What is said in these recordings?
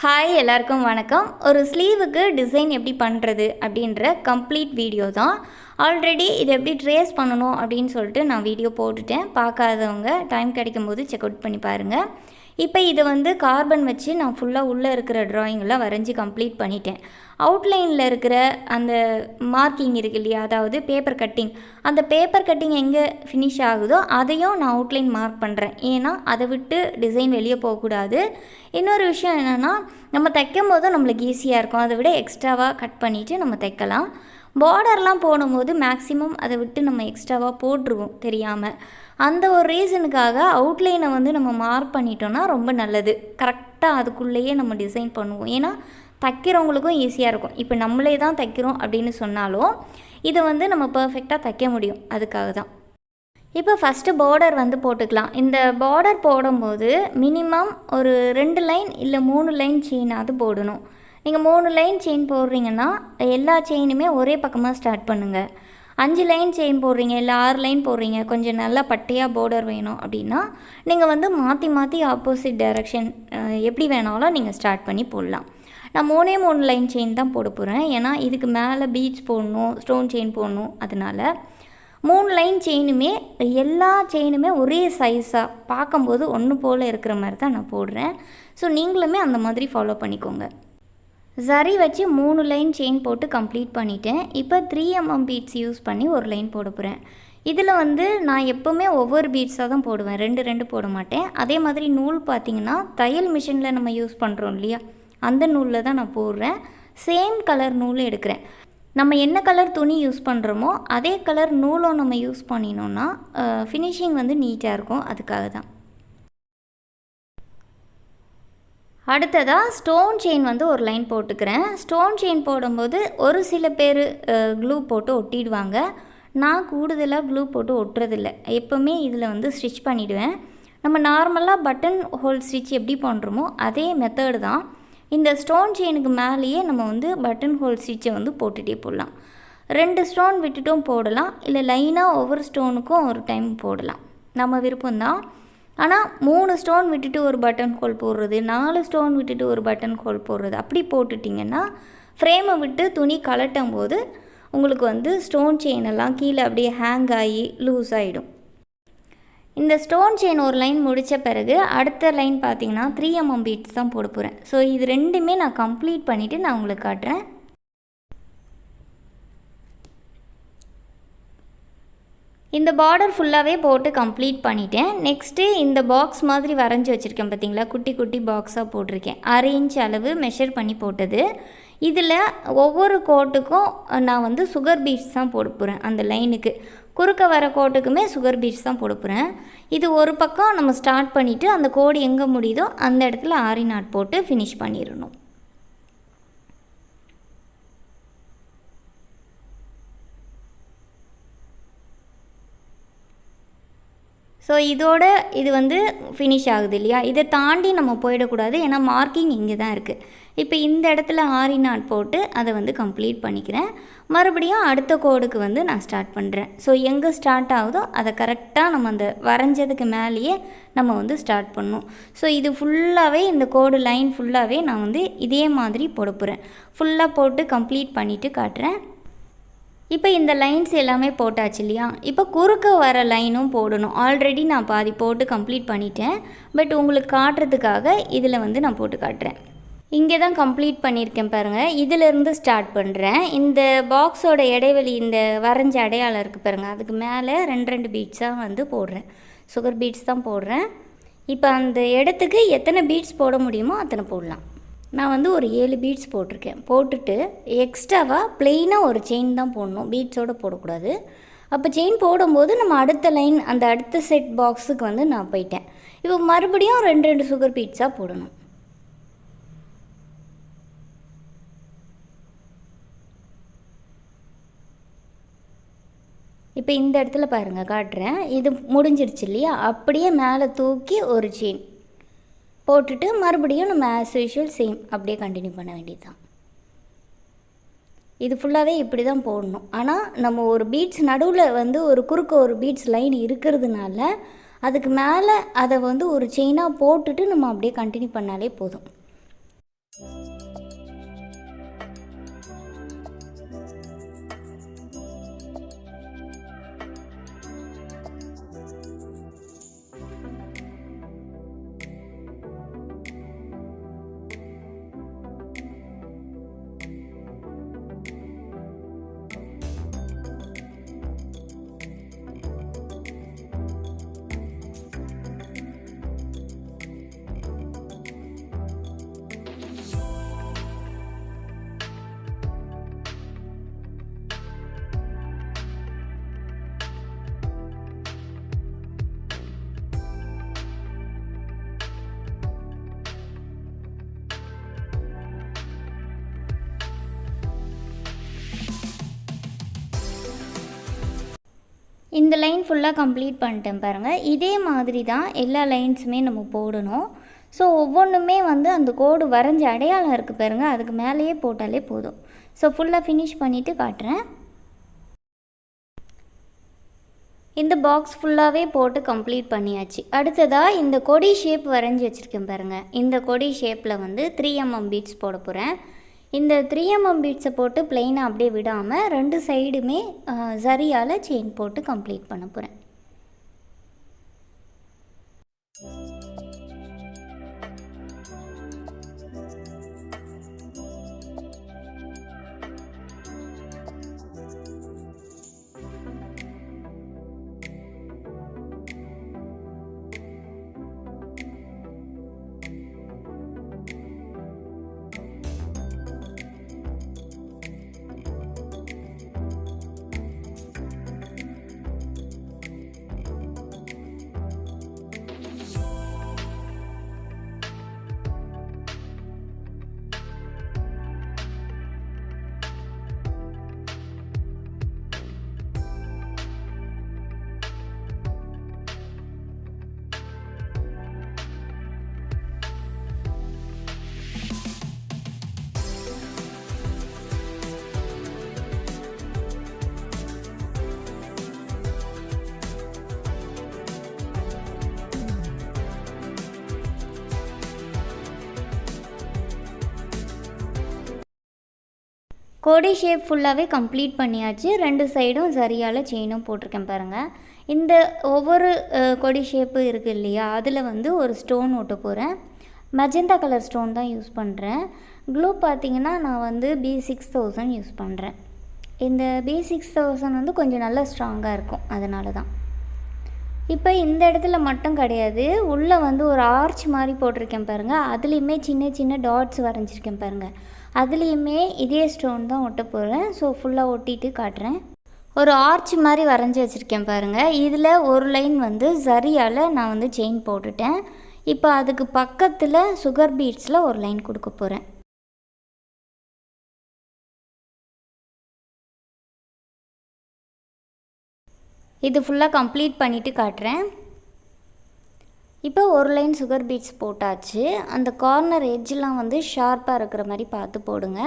Hi எல்லாருக்கும் வணக்கம். ஒரு ஸ்லீவுக்கு டிசைன் எப்படி பண்ணுறது அப்படின்ற கம்ப்ளீட் வீடியோ தான். ஆல்ரெடி இது எப்படி ட்ரேஸ் பண்ணணும் அப்படின்னு சொல்லிட்டு நான் வீடியோ போட்டுட்டேன். பார்க்காதவங்க டைம் கிடைக்கும் போது செக் அவுட் பண்ணி பாருங்கள் இப்போ இதை வந்து கார்பன் வச்சு நான் ஃபுல்லாக உள்ளே இருக்கிற ட்ராயிங்லாம் வரைஞ்சி கம்ப்ளீட் பண்ணிட்டேன். அவுட்லைனில் இருக்கிற அந்த மார்க்கிங் இருக்கு இல்லையா? அதாவது பேப்பர் கட்டிங் அந்த பேப்பர் கட்டிங் எங்கே ஃபினிஷ் ஆகுதோ அதையும் நான் அவுட்லைன் மார்க் பண்ணுறேன் ஏன்னா அதை விட்டு டிசைன் வெளியே போகக்கூடாது. இன்னொரு விஷயம் என்னென்னா நம்ம தைக்கும் போதும் நம்மளுக்கு ஈஸியாக இருக்கும். அதை விட எக்ஸ்ட்ராவாக கட் பண்ணிவிட்டு நம்ம தைக்கலாம். பார்டர்லாம் போடும்போது மேக்ஸிமம் அதை விட்டு நம்ம எக்ஸ்ட்ராவாக போட்டுருவோம் தெரியாமல் அந்த ஒரு ரீசனுக்காக அவுட்லைனை வந்து நம்ம மார்க் பண்ணிட்டோம்னா ரொம்ப நல்லது. கரெக்டாக அதுக்குள்ளேயே நம்ம டிசைன் பண்ணுவோம். ஏன்னா தைக்கிறவங்களுக்கும் ஈஸியாக இருக்கும். இப்போ நம்மளே தான் தைக்கிறோம் அப்படின்னு சொன்னாலும் இதை வந்து நம்ம பர்ஃபெக்டாக தைக்க முடியும். அதுக்காக தான். இப்போ ஃபஸ்ட்டு பார்டர் வந்து போட்டுக்கலாம். இந்த பார்டர் போடும்போது மினிமம் ஒரு ரெண்டு லைன் இல்லை மூணு லைன் செயினாவது போடணும். நீங்கள் மூணு லைன் செயின் போடுறீங்கன்னா எல்லா செயினுமே ஒரே பக்கமாக ஸ்டார்ட் பண்ணுங்கள் அஞ்சு லைன் செயின் போடுறீங்க இல்லை ஆறு லைன் போடுறீங்க கொஞ்சம் நல்லா பட்டையாக போர்டர் வேணும் அப்படின்னா நீங்கள் வந்து மாற்றி மாற்றி ஆப்போசிட் டைரக்ஷன் எப்படி வேணாலும் நீங்கள் ஸ்டார்ட் பண்ணி போடலாம். நான் மூணே மூணு லைன் செயின் தான் போட போகிறேன் ஏன்னா இதுக்கு மேலே பீட்ஸ் போடணும் ஸ்டோன் செயின் போடணும் அதனால் மூணு லைன் செயினுமே எல்லா செயினுமே ஒரே சைஸாக பார்க்கும்போது ஒன்று போல் இருக்கிற மாதிரி தான் நான் போடுறேன். ஸோ நீங்களுமே அந்த மாதிரி ஃபாலோ பண்ணிக்கோங்க. சரி வச்சு மூணு லைன் செயின் போட்டு கம்ப்ளீட் பண்ணிட்டேன். இப்போ த்ரீ எம்எம் பீட்ஸ் யூஸ் பண்ணி ஒரு லைன் போட போகிறேன் இதில் வந்து நான் எப்போவுமே ஒவ்வொரு பீட்ஸாக தான் போடுவேன். ரெண்டு ரெண்டு போட மாட்டேன். அதே மாதிரி நூல் பார்த்திங்கன்னா தையல் மிஷினில் நம்ம யூஸ் பண்ணுறோம் இல்லையா? அந்த நூலில் தான் நான் போடுறேன். சேம் கலர் நூல் எடுக்கிறேன். நம்ம என்ன கலர் துணி யூஸ் பண்ணுறோமோ அதே கலர் நூலும் நம்ம யூஸ் பண்ணினோன்னா ஃபினிஷிங் வந்து நீட்டாக இருக்கும். அதுக்காக தான். அடுத்ததாக ஸ்டோன் செயின் வந்து ஒரு லைன் போட்டுக்கிறேன். ஸ்டோன் செயின் போடும்போது ஒரு சில பேர் க்ளூ போட்டு ஒட்டிடுவாங்க. நான் கூடுதலாக க்ளூ போட்டு ஒட்டுறதில்ல. எப்போவுமே இதில் வந்து ஸ்டிச் பண்ணிவிடுவேன் நம்ம நார்மலாக பட்டன் ஹோல் ஸ்டிச் எப்படி பண்ணுறோமோ அதே மெத்தடு தான். இந்த ஸ்டோன் செயினுக்கு மேலேயே நம்ம வந்து பட்டன் ஹோல் ஸ்டிச்சை வந்து போட்டுகிட்டே போடலாம். ரெண்டு ஸ்டோன் விட்டுட்டும் போடலாம். இல்லை லைனாக ஒவ்வொரு ஸ்டோனுக்கும் ஒரு டைம் போடலாம். நம்ம விருப்பம்தான். ஆனால் மூணு ஸ்டோன் விட்டுட்டு ஒரு பட்டன் ஹோல் போடுறது நாலு ஸ்டோன் விட்டுட்டு ஒரு பட்டன் ஹோல் போடுறது அப்படி போட்டுட்டிங்கன்னா ஃப்ரேமை விட்டு துணி கலட்டும் போது உங்களுக்கு வந்து ஸ்டோன் செயின் எல்லாம் கீழே அப்படியே ஹேங் ஆகி லூஸ் ஆகிடும் இந்த ஸ்டோன் செயின் ஒரு லைன் முடித்த பிறகு அடுத்த லைன் பார்த்தீங்கன்னா த்ரீ எம்எம் பீட்ஸ் தான் போட போகிறேன் ஸோ இது ரெண்டுமே நான் கம்ப்ளீட் பண்ணிவிட்டு நான் உங்களுக்கு காட்டுறேன். இந்த பார்டர் ஃபுல்லாகவே போட்டு கம்ப்ளீட் பண்ணிட்டேன். நெக்ஸ்ட்டு இந்த பாக்ஸ் மாதிரி வரைஞ்சி வச்சுருக்கேன் பார்த்தீங்களா குட்டி குட்டி பாக்ஸாக போட்டிருக்கேன். அரை இன்ச் அளவு மெஷர் பண்ணி போட்டது. இதில் ஒவ்வொரு கோட்டுக்கும் நான் வந்து சுகர் பீட்ஸ் தான் போட போகிறேன் அந்த லைனுக்கு குறுக்க வர கோட்டுக்குமே சுகர் பீட்ஸ் தான் போட போகிறேன் இது ஒரு பக்கம் நம்ம ஸ்டார்ட் பண்ணிவிட்டு அந்த கோடு எங்கே முடியுதோ அந்த இடத்துல ஆரி நாட் போட்டு ஃபினிஷ் பண்ணிடணும். ஸோ இதோட இது வந்து ஃபினிஷ் ஆகுது இல்லையா? இதை தாண்டி நம்ம போயிடக்கூடாது. ஏன்னா மார்க்கிங் இங்கே தான் இருக்குது இப்போ இந்த இடத்துல ஆரி நாட் போட்டு அதை வந்து கம்ப்ளீட் பண்ணிக்கிறேன். மறுபடியும் அடுத்த கோடுக்கு வந்து நான் ஸ்டார்ட் பண்ணுறேன் ஸோ எங்கே ஸ்டார்ட் ஆகுதோ அதை கரெக்டாக நம்ம அந்த வரைஞ்சதுக்கு மேலேயே நம்ம வந்து ஸ்டார்ட் பண்ணும். ஸோ இது ஃபுல்லாகவே இந்த கோடு லைன் ஃபுல்லாகவே நான் வந்து இதே மாதிரி போட போகிறேன் ஃபுல்லாக போட்டு கம்ப்ளீட் பண்ணிவிட்டு காட்டுறேன். இப்போ இந்த லைன்ஸ் எல்லாமே போட்டாச்சு இல்லையா? இப்போ குறுக்க வர லைனும் போடணும். ஆல்ரெடி நான் பாதி போட்டு கம்ப்ளீட் பண்ணிட்டேன். பட் உங்களுக்கு காட்டுறதுக்காக இதில் வந்து நான் போட்டு காட்டுறேன். இங்கே தான் கம்ப்ளீட் பண்ணியிருக்கேன் பாருங்கள் இதிலேருந்து ஸ்டார்ட் பண்ணுறேன் இந்த பாக்ஸோட இடைவெளி இந்த வரைஞ்ச அடையாளம் இருக்குது பாருங்கள் அதுக்கு மேலே ரெண்டு ரெண்டு பீட்ஸாக வந்து போடுறேன். சுகர் பீட்ஸ் தான் போடுறேன். இப்போ அந்த இடத்துக்கு எத்தனை பீட்ஸ் போட முடியுமோ அத்தனை போடலாம். நான் வந்து ஒரு ஏழு பீட்ஸ் போட்டிருக்கேன். போட்டுட்டு எக்ஸ்ட்ராவாக ப்ளெயினாக ஒரு செயின் தான் போடணும். பீட்ஸோடு போடக்கூடாது. அப்போ செயின் போடும்போது நம்ம அடுத்த லைன் அந்த அடுத்த செட் பாக்ஸுக்கு வந்து நான் போயிட்டேன். இப்போ மறுபடியும் ரெண்டு ரெண்டு சுகர் பீட்ஸாக போடணும். இப்போ இந்த இடத்துல பாருங்கள் காட்டுறேன். இது முடிஞ்சிருச்சு இல்லையா? அப்படியே மேலே தூக்கி ஒரு செயின் போட்டுட்டு மறுபடியும் நம்ம ஆஸ் யூஷுவல் சேம் அப்படியே கண்டினியூ பண்ண வேண்டியது தான் இது ஃபுல்லாகவே இப்படி தான் போடணும். ஆனால் நம்ம ஒரு பீட்ஸ் நடுவில் வந்து ஒரு குறுக்க ஒரு பீட்ஸ் லைன் இருக்கிறதுனால அதுக்கு மேலே அதை வந்து ஒரு செயினாக போட்டுட்டு நம்ம அப்படியே கண்டினியூ பண்ணாலே போதும். இந்த லைன் ஃபுல்லாக கம்ப்ளீட் பண்ணிட்டேன் பாருங்கள் இதே மாதிரி தான் எல்லா லைன்ஸுமே நம்ம போடணும். ஸோ ஒவ்வொன்றுமே வந்து அந்த கோடு வரைஞ்ச அடையாளம் இருக்குது பாருங்கள் அதுக்கு மேலேயே போட்டாலே போதும். ஸோ ஃபுல்லாக ஃபினிஷ் பண்ணிவிட்டு காட்டுறேன். இந்த பாக்ஸ் ஃபுல்லாகவே போட்டு கம்ப்ளீட் பண்ணியாச்சு. அடுத்ததாக இந்த கொடி ஷேப் வரைஞ்சி வச்சுருக்கேன் பாருங்கள் இந்த கொடி ஷேப்பில் வந்து த்ரீ எம்எம் பீட்ஸ் போட போகிறேன் இந்த த்ரீ எம்எம் பீட்ஸை போட்டு பிளெயினாக அப்படியே விடாமல் ரெண்டு சைடுமே சரியால் செயின் போட்டு கம்ப்ளீட் பண்ண போகிறேன் கோடி ஷேப் ஃபுல்லாகவே கம்ப்ளீட் பண்ணியாச்சு. ரெண்டு சைடும் சரியால் செயினும் போட்டிருக்கேன் பாருங்கள் இந்த ஒவ்வொரு கொடி ஷேப்பு இருக்குது இல்லையா? அதில் வந்து ஒரு ஸ்டோன் ஒட்ட போகிறேன் மஜெந்தா கலர் ஸ்டோன் தான் யூஸ் பண்ணுறேன் க்ளூ பார்த்தீங்கன்னா நான் வந்து பி சிக்ஸ் தௌசண்ட் யூஸ் பண்ணுறேன் இந்த பி சிக்ஸ் தௌசண்ட் வந்து கொஞ்சம் நல்லா ஸ்ட்ராங்காக இருக்கும். அதனால தான் இப்போ இந்த இடத்துல மட்டும் கிடையாது. உள்ளே வந்து ஒரு ஆர்ச் மாதிரி போட்டிருக்கேன் பாருங்கள் அதுலேயுமே சின்ன சின்ன டாட்ஸ் வரைஞ்சிருக்கேன் பாருங்கள் அதுலேயுமே இதே ஸ்டோன் தான் ஒட்ட போகிறேன் ஸோ ஃபுல்லாக ஒட்டிட்டு காட்டுறேன். ஒரு ஆர்ச் மாதிரி வரைஞ்சி வச்சுருக்கேன் பாருங்கள் இதில் ஒரு லைன் வந்து சரியால் நான் வந்து செயின் போட்டுட்டேன். இப்போ அதுக்கு பக்கத்தில் சுகர் பீட்ஸில் ஒரு லைன் கொடுக்க போகிறேன் இது ஃபுல்லாக கம்ப்ளீட் பண்ணிவிட்டு காட்டுறேன். இப்போ ஒரு லைன் சுகர் பீட்ஸ் போட்டாச்சு. அந்த கார்னர் எட்ஜெலாம் வந்து ஷார்ப்பாக இருக்கிற மாதிரி பார்த்து போடுங்க.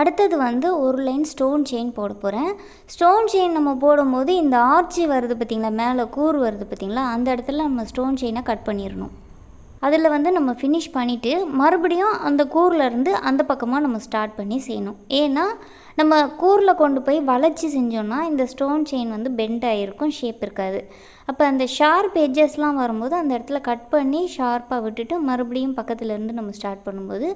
அடுத்தது வந்து ஒரு லைன் ஸ்டோன் செயின் போட போகிறேன் ஸ்டோன் செயின் நம்ம போடும்போது இந்த ஆர்ச்சி வருது பார்த்திங்களா? மேலே கூர் வருது பார்த்திங்களா? அந்த இடத்துல நம்ம ஸ்டோன் செயினை கட் பண்ணிடணும். அதில் வந்து நம்ம ஃபினிஷ் பண்ணிவிட்டு மறுபடியும் அந்த கூரில் இருந்து அந்த பக்கமாக நம்ம ஸ்டார்ட் பண்ணி செய்யணும். ஏன்னா நம்ம கூரில் கொண்டு போய் வளைச்சி செஞ்சோன்னா இந்த ஸ்டோன் செயின் வந்து பெண்ட் ஆகிருக்கும் ஷேப் இருக்காது. அப்போ அந்த ஷார்ப் எட்ஜஸ்லாம் வரும்போது அந்த இடத்துல கட் பண்ணி ஷார்ப்பாக விட்டுட்டு மறுபடியும் பக்கத்துலேருந்து நம்ம ஸ்டார்ட் பண்ணும்போது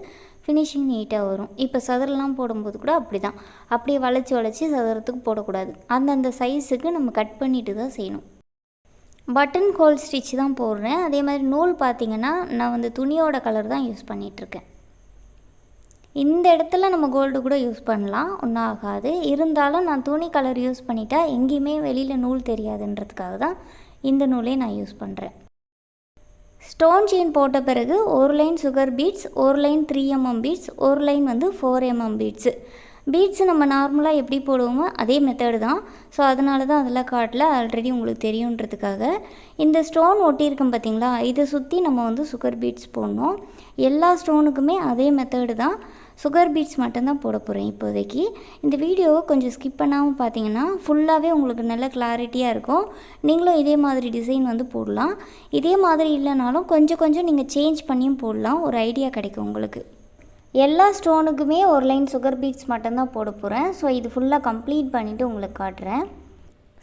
ஃபினிஷிங் நீட்டாக வரும். இப்போ சதுரெலாம் போடும்போது கூட அப்படி தான் அப்படியே வளைச்சி வளைச்சி சதுரத்துக்கு போடக்கூடாது. அந்தந்த சைஸுக்கு நம்ம கட் பண்ணிட்டு தான் செய்யணும். பட்டன் ஹோல் ஸ்டிச் தான் போடுறேன். அதே மாதிரி நூல் பார்த்திங்கன்னா நான் வந்து துணியோட கலர் தான் யூஸ் பண்ணிகிட்ருக்கேன் இந்த இடத்துல நம்ம கோல்டு கூட யூஸ் பண்ணலாம். ஒன்றும் ஆகாது. இருந்தாலும் நான் துணி கலர் யூஸ் பண்ணிட்டா எங்கேயுமே வெளியில் நூல் தெரியாதுன்றதுக்காக தான் இந்த நூலே நான் யூஸ் பண்ணுறேன் ஸ்டோன் செயின் போட்ட பிறகு ஒரு லைன் சுகர் பீட்ஸ் ஒரு லைன் த்ரீ எம்எம் பீட்ஸ் ஒரு லைன் வந்து ஃபோர் எம்எம் பீட்ஸு பீட்ஸ் நம்ம நார்மலாக எப்படி போடுவோமோ அதே மெத்தடு தான். ஸோ அதனால தான் அதெல்லாம் காட்டல. ஆல்ரெடி உங்களுக்கு தெரியுன்றதுக்காக. இந்த ஸ்டோன் ஒட்டியிருக்கோம் பார்த்தீங்களா இதை சுற்றி நம்ம வந்து சுகர் பீட்ஸ் போடணும். எல்லா ஸ்டோனுக்குமே அதே மெத்தடு தான். சுகர் பீட்ஸ் மட்டும்தான் போட போகிறேன் இப்போதைக்கு. இந்த வீடியோவை கொஞ்சம் ஸ்கிப் பண்ணாமல் பார்த்தீங்கன்னா ஃபுல்லாகவே உங்களுக்கு நல்ல கிளாரிட்டியாக இருக்கும். நீங்களும் இதே மாதிரி டிசைன் வந்து போடலாம். இதே மாதிரி இல்லைனாலும் கொஞ்சம் கொஞ்சம் நீங்கள் சேஞ்ச் பண்ணியும் போடலாம். ஒரு ஐடியா கிடைக்கும் உங்களுக்கு. எல்லா ஸ்டோனுக்குமே ஒரு லைன் சுகர் பீட்ஸ் மட்டும்தான் போட போகிறேன் ஸோ இது ஃபுல்லாக கம்ப்ளீட் பண்ணிவிட்டு உங்களுக்கு காட்டுறேன்.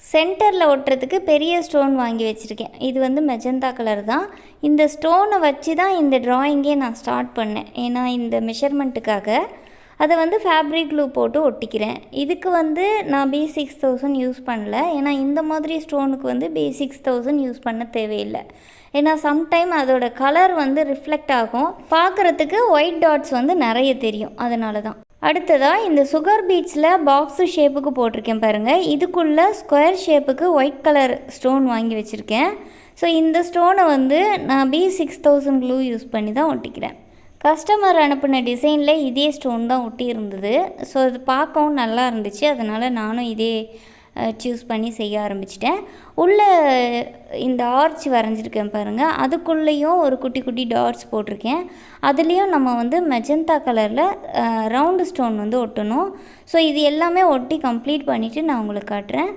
சென்டரில் ஒட்டுறதுக்கு பெரிய ஸ்டோன் வாங்கி வச்சுருக்கேன். இது வந்து மெஜந்தா கலர் தான். இந்த ஸ்டோனை வச்சு தான் இந்த ட்ராயிங்கே நான் ஸ்டார்ட் பண்ணேன். ஏன்னா இந்த மெஷர்மெண்ட்டுக்காக அதை வந்து ஃபேப்ரிக் க்ளூ போட்டு ஒட்டிக்கிறேன். இதுக்கு வந்து நான் பி சிக்ஸ் தௌசண்ட் யூஸ் பண்ணல. ஏன்னா இந்த மாதிரி ஸ்டோனுக்கு வந்து பி சிக்ஸ் தௌசண்ட் யூஸ் பண்ண தேவையில்லை. ஏன்னா சம்டைம் அதோட கலர் வந்து ரிஃப்ளெக்ட் ஆகும். பார்க்குறதுக்கு ஒயிட் டாட்ஸ் வந்து நிறைய தெரியும். அதனால தான் அடுத்ததாக இந்த சுகர் பீட்ஸில் பாக்ஸு ஷேப்புக்கு போட்டிருக்கேன் பாருங்கள் இதுக்குள்ளே ஸ்கொயர் ஷேப்புக்கு ஒயிட் கலர் ஸ்டோன் வாங்கி வச்சுருக்கேன். ஸோ இந்த ஸ்டோனை வந்து நான் B six thousand glue use பண்ணி தான் ஒட்டிக்கிறேன். கஸ்டமர் அனுப்பின டிசைனில் இதே ஸ்டோன் தான் ஒட்டி இருந்தது ஸோ இது பார்க்கவும் நல்லா இருந்துச்சு. அதனால் நானும் இதே சூஸ் பண்ணி செய்ய ஆரம்பிச்சிட்டேன். உள்ளே இந்த ஆர்ச் வரைஞ்சிருக்கேன் பாருங்கள் அதுக்குள்ளேயும் ஒரு குட்டி குட்டி டாட்ஸ் போட்டிருக்கேன். அதுலேயும் நம்ம வந்து மெஜந்தா கலரில் ரவுண்டு ஸ்டோன் வந்து ஒட்டணும். ஸோ இது எல்லாமே ஒட்டி கம்ப்ளீட் பண்ணிவிட்டு நான் உங்களுக்கு காட்டுறேன்.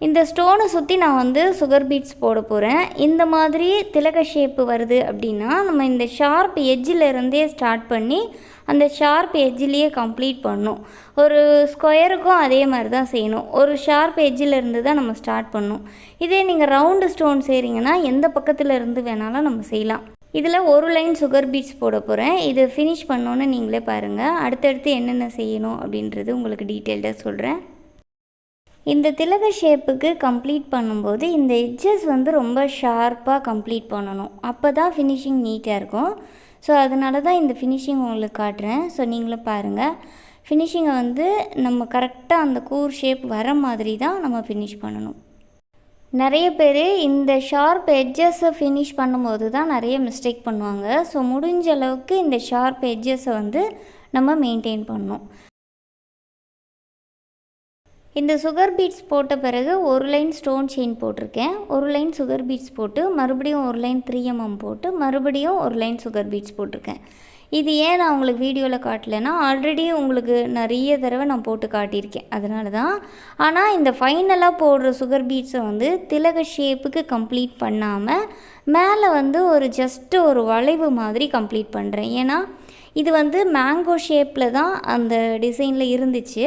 இந்த ஸ்டோனை சுற்றி நான் வந்து சுகர் பீட்ஸ் போட போகிறேன் இந்த மாதிரி திலக ஷேப்பு வருது அப்படின்னா நம்ம இந்த ஷார்ப் எட்ஜில் இருந்தே ஸ்டார்ட் பண்ணி அந்த ஷார்ப் எஜ்ஜிலேயே கம்ப்ளீட் பண்ணும். ஒரு ஸ்கொயருக்கும் அதே மாதிரி தான் செய்யணும். ஒரு ஷார்ப் எஜ்ஜிலேருந்து இருந்து தான் நம்ம ஸ்டார்ட் பண்ணணும் இதே நீங்கள் ரவுண்டு ஸ்டோன் செய்கிறீங்கன்னா எந்த பக்கத்தில் இருந்து வேணாலும் நம்ம செய்யலாம். இதில் ஒரு லைன் சுகர் பீட்ஸ் போட போகிறேன் இது ஃபினிஷ் பண்ணோன்னு நீங்களே பாருங்கள் அடுத்தடுத்து என்னென்ன செய்யணும் அப்படின்றது உங்களுக்கு டீட்டெயில்டாக சொல்கிறேன் இந்த திலக ஷேப்புக்கு கம்ப்ளீட் பண்ணும்போது இந்த எட்ஜஸ் வந்து ரொம்ப ஷார்ப்பாக கம்ப்ளீட் பண்ணணும். அப்போ தான் ஃபினிஷிங் நீட்டாக இருக்கும். ஸோ அதனால தான் இந்த ஃபினிஷிங் உங்களுக்கு காட்டுறேன். ஸோ நீங்களும் பாருங்கள் ஃபினிஷிங்கை வந்து நம்ம கரெக்டாக அந்த கூர் ஷேப் வர மாதிரி தான் நம்ம ஃபினிஷ் பண்ணணும். நிறைய பேர் இந்த ஷார்ப் எட்ஜஸை ஃபினிஷ் பண்ணும்போது தான் நிறைய மிஸ்டேக் பண்ணுவாங்க. ஸோ முடிஞ்ச அளவுக்கு இந்த ஷார்ப் எட்ஜஸை வந்து நம்ம மெயின்டைன் பண்ணணும். இந்த சுகர் பீட்ஸ் போட்ட பிறகு ஒரு லைன் ஸ்டோன் செயின் போட்டிருக்கேன். ஒரு லைன் சுகர் பீட்ஸ் போட்டு மறுபடியும் ஒரு லைன் த்ரீ எம்எம் போட்டு மறுபடியும் ஒரு லைன் சுகர் பீட்ஸ் போட்டிருக்கேன். இது ஏன் நான் உங்களுக்கு வீடியோவில் காட்டலைன்னா ஆல்ரெடி உங்களுக்கு நிறைய தடவை நான் போட்டு காட்டியிருக்கேன். அதனால தான் ஆனால் இந்த ஃபைனலாக போடுற சுகர் பீட்ஸை வந்து திலக ஷேப்புக்கு கம்ப்ளீட் பண்ணாமல் மேலே வந்து ஒரு ஜஸ்ட்டு ஒரு வளைவு மாதிரி கம்ப்ளீட் பண்ணுறேன் ஏன்னா இது வந்து மேங்கோ ஷேப்பில் தான் அந்த டிசைனில் இருந்துச்சு.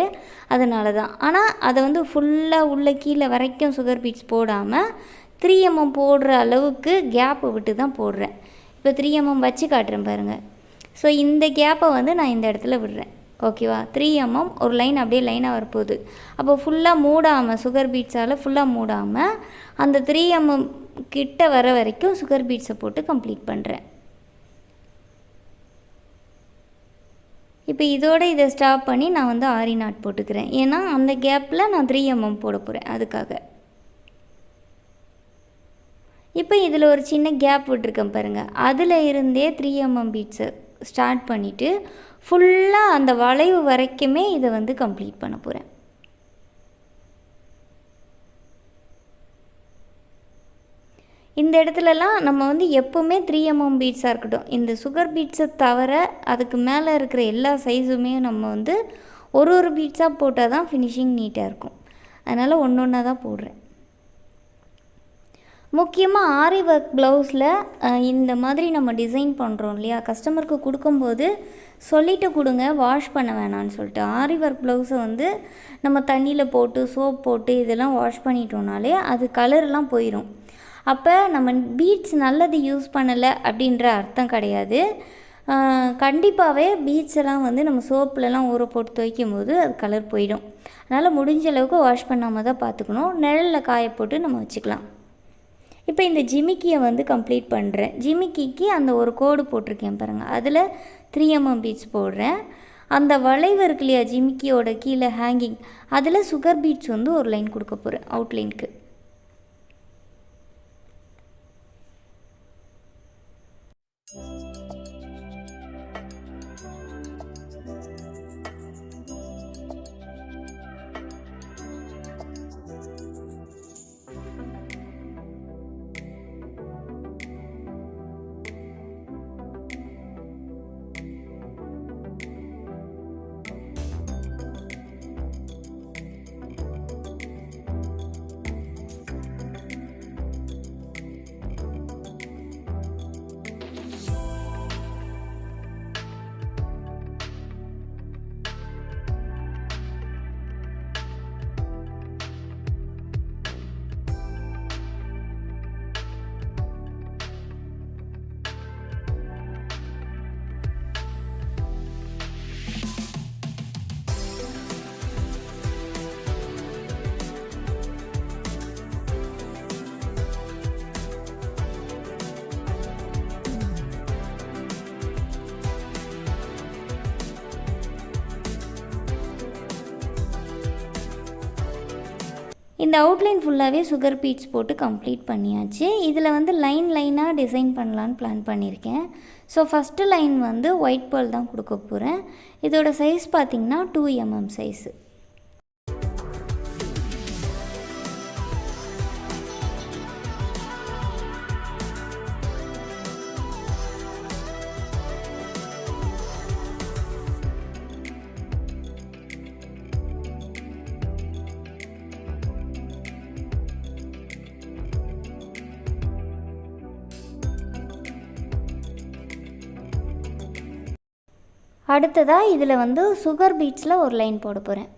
அதனால தான் ஆனால் அதை வந்து ஃபுல்லாக உள்ள கீழே வரைக்கும் சுகர் பீட்ஸ் போடாமல் த்ரீ எம்எம் போடுற அளவுக்கு கேப்பை விட்டு தான் போடுறேன். இப்போ த்ரீ எம்எம் வச்சு காட்டுறேன் பாருங்கள் ஸோ இந்த கேப்பை வந்து நான் இந்த இடத்துல விடுறேன். ஓகேவா த்ரீ எம்எம் ஒரு லைன் அப்படியே லைனாக வரப்போகுது. அப்போ ஃபுல்லாக மூடாமல் சுகர் பீட்ஸால் ஃபுல்லாக மூடாமல் அந்த த்ரீ எம்எம் கிட்ட வர வரைக்கும் சுகர் பீட்ஸை போட்டு கம்ப்ளீட் பண்ணுறேன் இப்போ இதோட இதை ஸ்டாப் பண்ணி நான் வந்து ஆரி நாட் போட்டுக்கிறேன். ஏன்னா அந்த கேப்பில் நான் த்ரீ எம்எம் போட போகிறேன் அதுக்காக. இப்போ இதில் ஒரு சின்ன கேப் விட்டுருக்கேன் பாருங்கள் அதில் இருந்தே த்ரீ எம்எம் பீட்ஸை ஸ்டார்ட் பண்ணிவிட்டு ஃபுல்லாக அந்த வளைவு வரைக்குமே இதை வந்து கம்ப்ளீட் பண்ண போகிறேன் இந்த இடத்துலலாம் நம்ம வந்து எப்போவுமே த்ரீ எம்எம் பீட்ஸாக இருக்கட்டும். இந்த சுகர் பீட்ஸை தவிர அதுக்கு மேலே இருக்கிற எல்லா சைஸுமே நம்ம வந்து ஒரு ஒரு பீட்ஸாக போட்டால் தான் ஃபினிஷிங் நீட்டாக இருக்கும். அதனால் ஒன்று ஒன்றா தான் போடுறேன். முக்கியமாக ஆரி ஒர்க் ப்ளவுஸில் இந்த மாதிரி நம்ம டிசைன் பண்ணுறோம் இல்லையா? கஸ்டமருக்கு கொடுக்கும்போது சொல்லிவிட்டு கொடுங்க வாஷ் பண்ண வேணான்னு சொல்லிட்டு. ஆரி ஒர்க் ப்ளவுஸை வந்து நம்ம தண்ணியில் போட்டு சோப் போட்டு இதெல்லாம் வாஷ் பண்ணிட்டோம்னாலே அது கலர்லாம் போயிடும் அப்போ நம்ம பீட்ஸ் நல்லது யூஸ் பண்ணலை அப்படின்ற அர்த்தம் கிடையாது. கண்டிப்பாகவே பீச்செல்லாம் வந்து நம்ம சோப்புலலாம் ஊற போட்டு துவைக்கும் போது அது கலர் போயிடும். அதனால் முடிஞ்ச அளவுக்கு வாஷ் பண்ணாமல் தான் பார்த்துக்கணும் நிழலில் காய போட்டு நம்ம வச்சுக்கலாம். இப்போ இந்த ஜிமிக்கியை வந்து கம்ப்ளீட் பண்ணுறேன் ஜிமிக்கிக்கு அந்த ஒரு கோடு போட்டிருக்கேன் பாருங்கள் அதில் த்ரீ எம்எம் பீட்ஸ் போடுறேன். அந்த வளைவு இருக்கு இல்லையா ஜிமிக்கியோட கீழே ஹேங்கிங் அதில் சுகர் பீட்ஸ் வந்து ஒரு லைன் கொடுக்க போகிறேன் அவுட்லைனுக்கு இந்த அவுட்லைன் ஃபுல்லாகவே சுகர் பீட்ஸ் போட்டு கம்ப்ளீட் பண்ணியாச்சு. இதில் வந்து லைன் லைனாக டிசைன் பண்ணலான்னு பிளான் பண்ணியிருக்கேன் ஸோ ஃபஸ்ட்டு லைன் வந்து ஒயிட் பேர்ல் தான் கொடுக்க போகிறேன் இதோட சைஸ் பார்த்திங்கன்னா டூ எம்எம் சைஸு அடுத்ததாக இதில் வந்து சுகர் பீட்ஸில் ஒரு லைன் போட போகிறேன்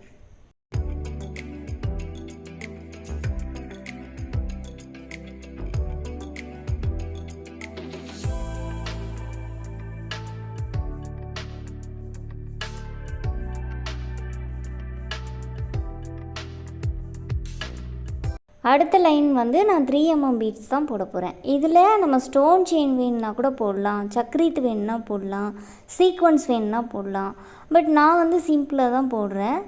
அடுத்த லைன் வந்து நான் த்ரீ எம்எம் பீட்ஸ் தான் போட போகிறேன் இதில் நம்ம ஸ்டோன் செயின் வேணும்னா கூட போடலாம் சக்கரீத்து வேணும்னா போடலாம் சீக்வன்ஸ் வேணும்னா போடலாம். பட் நான் வந்து சிம்பிளாக தான் போடுறேன்.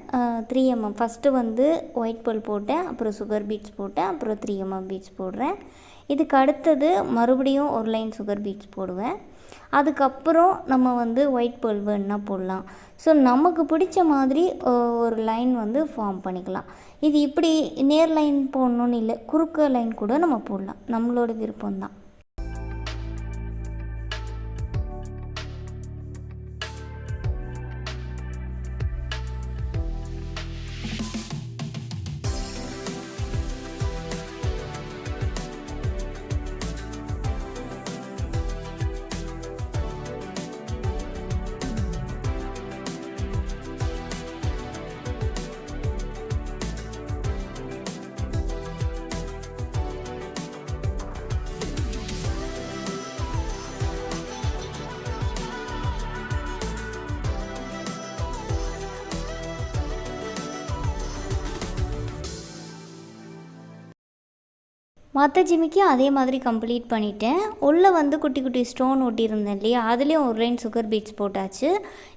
த்ரீ எம்எம் ஃபஸ்ட்டு வந்து ஒயிட் பல் போட்டேன் அப்புறம் சுகர் பீட்ஸ் போட்டேன் அப்புறம் த்ரீ எம்எம் பீட்ஸ் போடுறேன். இதுக்கு அடுத்தது மறுபடியும் ஒரு லைன் சுகர் பீட்ஸ் போடுவேன். அதுக்கப்புறம் நம்ம வந்து ஒயிட் பேர்ல் வேணுன்னா போடலாம். ஸோ நமக்கு பிடிச்ச மாதிரி ஒரு லைன் வந்து ஃபார்ம் பண்ணிக்கலாம். இது இப்படி நேர் லைன் போடணுன்னு இல்லை குறுக்க லைன் கூட நம்ம போடலாம். நம்மளோட விருப்பம்தான். மற்ற ஜிமிக்கும் அதே மாதிரி கம்ப்ளீட் பண்ணிட்டேன். உள்ளே வந்து குட்டி குட்டி ஸ்டோன் ஒட்டியிருந்தேன் இல்லையா? அதுலேயும் ஒரு லைன் சுகர் பீட்ஸ் போட்டாச்சு.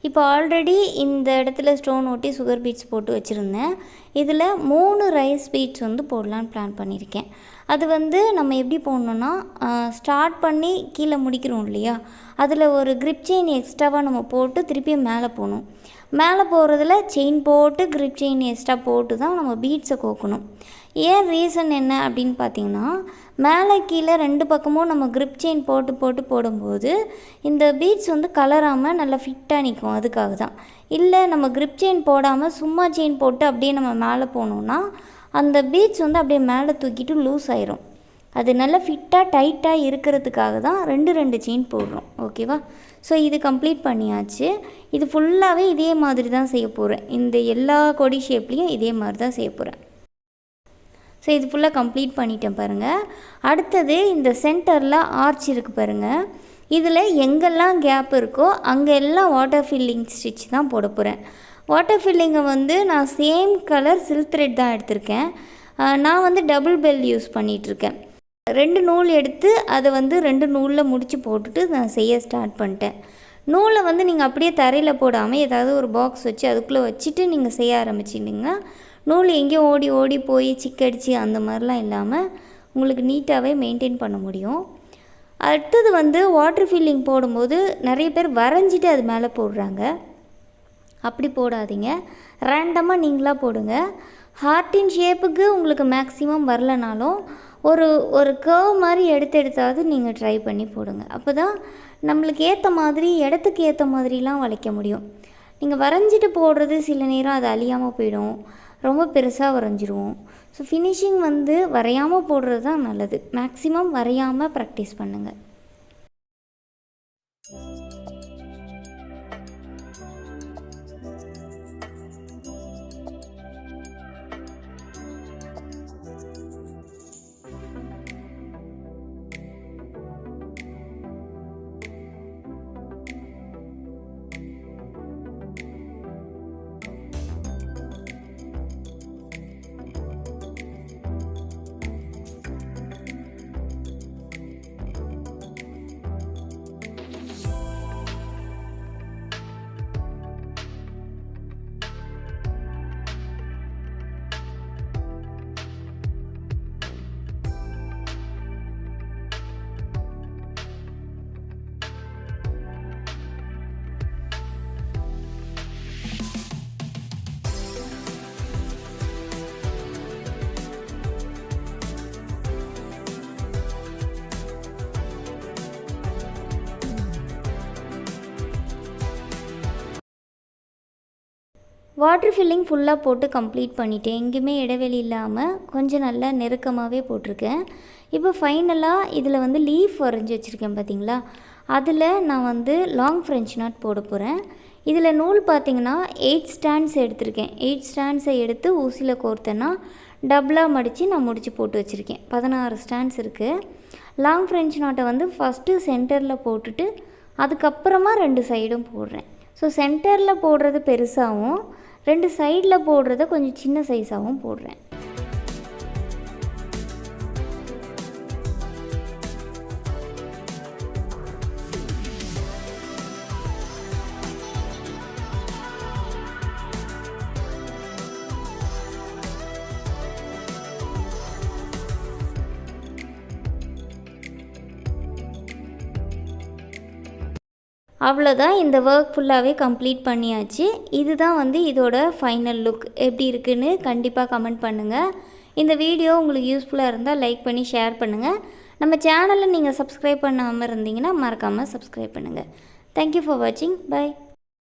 இப்போ ஆல்ரெடி இந்த இடத்துல ஸ்டோன் ஒட்டி சுகர் பீட்ஸ் போட்டு வச்சுருந்தேன். இதில் மூணு ரைஸ் பீட்ஸ் வந்து போடலான்னு பிளான் பண்ணியிருக்கேன். அது வந்து நம்ம எப்படி போடணுன்னா ஸ்டார்ட் பண்ணி கீழே முடிக்கிறோம் இல்லையா? அதில் ஒரு கிரிப் செயின் எக்ஸ்ட்ராவாக நம்ம போட்டு திருப்பியும் மேலே போகணும். மேலே போகிறதுல செயின் போட்டு கிரிப் செயின் எக்ஸ்ட்ரா போட்டு தான் நம்ம பீட்ஸை கோக்கணும். ஏன் ரீசன் என்ன அப்படின்னு பார்த்தீங்கன்னா மேலே கீழே ரெண்டு பக்கமும் நம்ம கிரிப் செயின் போட்டு போட்டு போடும்போது இந்த பீட்ஸ் வந்து கலராமல் நல்லா ஃபிட்டாக நிற்கும் அதுக்காக தான். இல்லை நம்ம கிரிப் செயின் போடாமல் சும்மா செயின் போட்டு அப்படியே நம்ம மேலே போனோம்னா அந்த பீட்ஸ் வந்து அப்படியே மேலே தூக்கிட்டு லூஸ் ஆயிரும். அது நல்லா ஃபிட்டாக டைட்டாக இருக்கிறதுக்காக தான் ரெண்டு ரெண்டு செயின் போடுறோம். ஓகேவா ஸோ இது கம்ப்ளீட் பண்ணியாச்சு. இது ஃபுல்லாகவே இதே மாதிரி தான் செய்ய போகிறேன் இந்த எல்லா கொடி ஷேப்லேயும் இதே மாதிரி தான் செய்ய போகிறேன் ஸோ இது ஃபுல்லாக கம்ப்ளீட் பண்ணிட்டேன் பாருங்கள் அடுத்தது இந்த சென்டரில் ஆர்ச் இருக்குது பாருங்கள் இதில் எங்கெல்லாம் கேப் இருக்கோ அங்கே எல்லாம் வாட்டர் ஃபில்லிங் ஸ்டிச் தான் போட போகிறேன் வாட்டர் ஃபில்லிங்கை வந்து நான் சேம் கலர் சில்க் த்ரெட் தான் எடுத்திருக்கேன். நான் வந்து டபுள் பெல் யூஸ் பண்ணிகிட்ருக்கேன் ரெண்டு நூல் எடுத்து அதை வந்து ரெண்டு நூலில் முடித்து போட்டுட்டு நான் செய்ய ஸ்டார்ட் பண்ணிட்டேன். நூலை வந்து நீங்கள் அப்படியே தரையில் போடாமல் ஏதாவது ஒரு பாக்ஸ் வச்சு அதுக்குள்ளே வச்சுட்டு நீங்கள் செய்ய ஆரம்பிச்சிட்டிங்கன்னா நூல் எங்கேயும் ஓடி ஓடி போய் சிக்கடிச்சு அந்த மாதிரிலாம் இல்லாமல் உங்களுக்கு நீட்டாகவே மெயின்டைன் பண்ண முடியும். அடுத்தது வந்து வாட்டர் ஃபில்லிங் போடும்போது நிறைய பேர் வரைஞ்சிட்டு அது மேலே போடுறாங்க. அப்படி போடாதீங்க. ரேண்டமாக நீங்களாக போடுங்க. ஹார்ட்டின் ஷேப்புக்கு உங்களுக்கு மேக்ஸிமம் வரலனாலும் ஒரு ஒரு கர்வ் மாதிரி எடுத்து எடுத்தாவது நீங்கள் ட்ரை பண்ணி போடுங்க. அப்போ தான் நம்மளுக்கு ஏற்ற மாதிரி இடத்துக்கு ஏற்ற மாதிரிலாம் வளைக்க முடியும். நீங்கள் வரைஞ்சிட்டு போடுறது சில நேரம் அது அழியாமல் போயிடும். ரொம்ப பெருசாக வரைஞ்சிருவோம். ஸோ ஃபினிஷிங் வந்து வரையாமல் போடுறது தான் நல்லது. மேக்ஸிமம் வரையாமல் ப்ராக்டிஸ் பண்ணுங்கள் வாட்ரு ஃபில்லிங் ஃபுல்லாக போட்டு கம்ப்ளீட் பண்ணிட்டேன். எங்கேயுமே இடைவெளி இல்லாமல் கொஞ்சம் நல்லா நெருக்கமாகவே போட்டிருக்கேன். இப்போ ஃபைனலாக இதில் வந்து லீஃப் வரைஞ்சி வச்சுருக்கேன் பார்த்தீங்களா அதில் நான் வந்து லாங் ஃப்ரெஞ்ச் நாட் போட போகிறேன் இதில் நூல் பார்த்தீங்கன்னா எயிட் ஸ்டாண்ட்ஸ் எடுத்திருக்கேன். எயிட் ஸ்டாண்ட்ஸை எடுத்து ஊசியில் கோர்த்தேன்னா டபுளாக மடித்து நான் முடித்து போட்டு வச்சுருக்கேன். பதினாறு ஸ்டாண்ட்ஸ் இருக்குது லாங் ஃப்ரெஞ்ச் நாட்டை வந்து ஃபஸ்ட்டு சென்டரில் போட்டுட்டு அதுக்கப்புறமா ரெண்டு சைடும் போடுறேன். ஸோ சென்டரில் போடுறது பெருசாகவும் ரெண்டு சைடில் போடுறத கொஞ்சம் சின்ன சைஸாகவும் போடுறேன். அவ்வளோதான் இந்த ஒர்க் ஃபுல்லாகவே கம்ப்ளீட் பண்ணியாச்சு. இதுதான் வந்து இதோட ஃபைனல் லுக் எப்படி இருக்குன்னு கண்டிப்பாக கமெண்ட் பண்ணுங்கள் இந்த வீடியோ உங்களுக்கு யூஸ்ஃபுல்லாக இருந்தால் லைக் பண்ணி ஷேர் பண்ணுங்கள் நம்ம சேனலை நீங்கள் சப்ஸ்கிரைப் பண்ணாமல் இருந்தீங்கன்னா மறக்காமல் சப்ஸ்கிரைப் பண்ணுங்கள் தேங்க்யூ ஃபார் வாட்சிங் பை